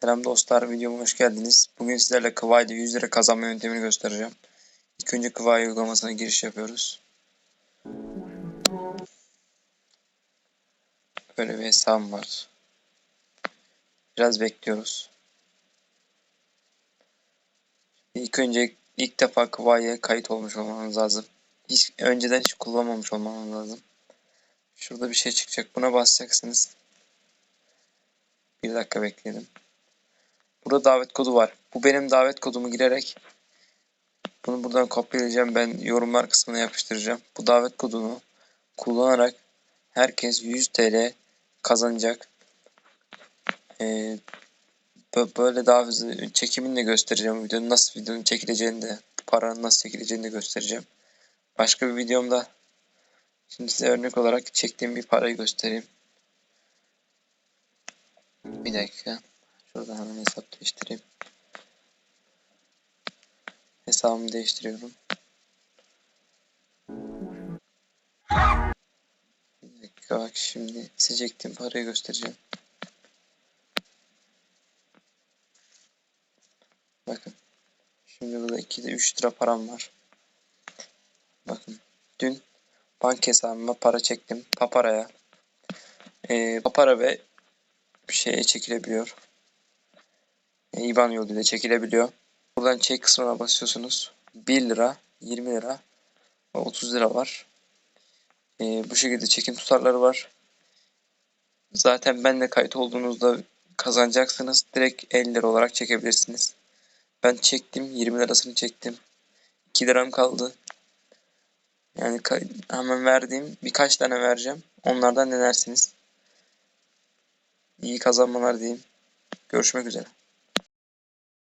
Selam dostlar, videoma hoş geldiniz. Bugün sizlerle Kıvay'da 100 lira kazanma yöntemini göstereceğim. İlk önce Kıvay uygulamasına giriş yapıyoruz. Böyle bir hesabım var. Biraz bekliyoruz. İlk önce ilk defa Kıvay'a kayıt olmuş olmanız lazım. Hiç, önceden hiç kullanmamış olmanız lazım. Şurada bir şey çıkacak. Buna basacaksınız. Bir dakika bekleyelim. Burada davet kodu var. Bu benim davet kodumu girerek bunu buradan kopyalayacağım. Ben yorumlar kısmına yapıştıracağım. Bu davet kodunu kullanarak herkes 100 TL kazanacak. Ee, böyle daha hızlı çekimini de göstereceğim. Videonun nasıl videonun çekileceğini de paranın nasıl çekileceğini de göstereceğim. Başka bir videomda şimdi size örnek olarak çektiğim bir parayı göstereyim. Bir dakika. Şurada hemen hesap değiştireyim. Hesabımı değiştiriyorum. Bir dakika bak şimdi size çektiğim parayı göstereceğim. Bakın. Şimdi burada 2'de 3 lira param var. Bakın. Dün bank hesabıma para çektim. Papara'ya. Ee, Papara ve bir şeye çekilebiliyor. IBAN yoluyla çekilebiliyor. Buradan çek kısmına basıyorsunuz. 1 lira, 20 lira ve 30 lira var. E, bu şekilde çekim tutarları var. Zaten benle kayıt olduğunuzda kazanacaksınız. Direkt 50 lira olarak çekebilirsiniz. Ben çektim. 20 lirasını çektim. 2 liram kaldı. Yani hemen verdiğim birkaç tane vereceğim. Onlardan denersiniz. İyi kazanmalar diyeyim. Görüşmek üzere.